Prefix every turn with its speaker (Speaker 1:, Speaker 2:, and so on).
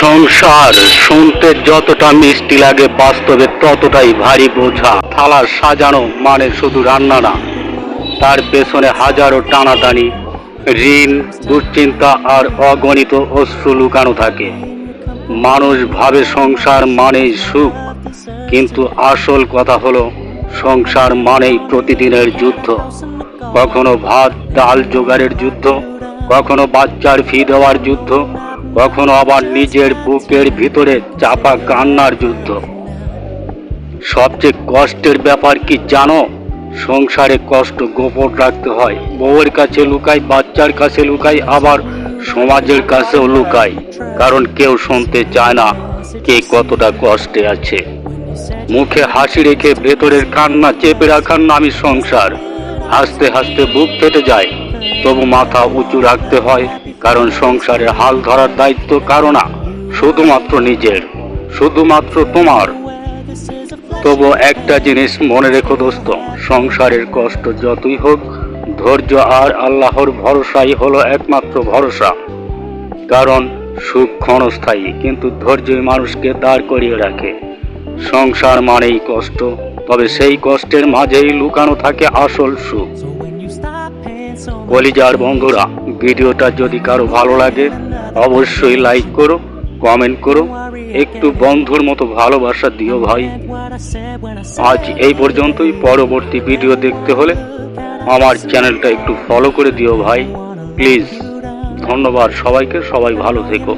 Speaker 1: সংসার শুনতে যতটা মিষ্টি লাগে বাস্তবে ততটাই ভারী বোঝা। থালা সাজানো মানে শুধু রান্না না, তার পেছনে হাজারো টানাটানি, ঋণ, দুশ্চিন্তা আর অগণিত অশ্রু লুকানো থাকে। মানুষ ভাবে সংসার মানেই সুখ, কিন্তু আসল কথা হলো, সংসার মানেই প্রতিদিনের যুদ্ধ। কখনো ভাত, ডাল, জোগাড়ের যুদ্ধ, কখনো বাচ্চার ফি দেওয়ার যুদ্ধ কখনো আবার নিজের বুকের ভিতরে চাপা কান্নার যুদ্ধ। সবচেয়ে কষ্টের ব্যাপার কি জানো? সংসারে কষ্ট গোপন রাখতে হয়। বউয়ের কাছে লুকাই, বাচ্চার কাছে লুকাই, আবার সমাজের কাছেও লুকাই। কারণ কেউ শুনতে চায় না কে কতটা কষ্টে আছে। মুখে হাসি রেখে ভেতরের কান্না চেপে রাখার নামই সংসার। হাসতে হাসতে বুক ফেটে যায়, তবু মাথা উঁচু রাখতে হয় কারণ সংসারের হাল ধরার দায়িত্ব কারও না, শুধুমাত্র নিজের, শুধুমাত্র তোমার। তবু একটা জিনিস মনে রেখো দোস্ত, সংসারের কষ্ট যতই হোক, ধৈর্য আর আল্লাহর ভরসাই হলো একমাত্র ভরসা। কারণ সুখ ক্ষণস্থায়ী, কিন্তু ধৈর্যই মানুষকে দাঁড় করিয়ে রাখে। সংসার মানেই কষ্ট, তবে সেই কষ্টের মাঝেই লুকানো থাকে আসল সুখ। কলিজার বন্ধুরা ভিডিওটা যদি কারও ভালো লাগে, অবশ্যই লাইক করো কমেন্ট করো, একটু বন্ধুর মতো ভালোবাসা দিও ভাই। আজ এই পর্যন্তই, পরবর্তী ভিডিও দেখতে হলে আমার চ্যানেলটা একটু ফলো করে দিও ভাই। প্লিজ ধন্যবাদ সবাইকে, সবাই ভালো থেকো।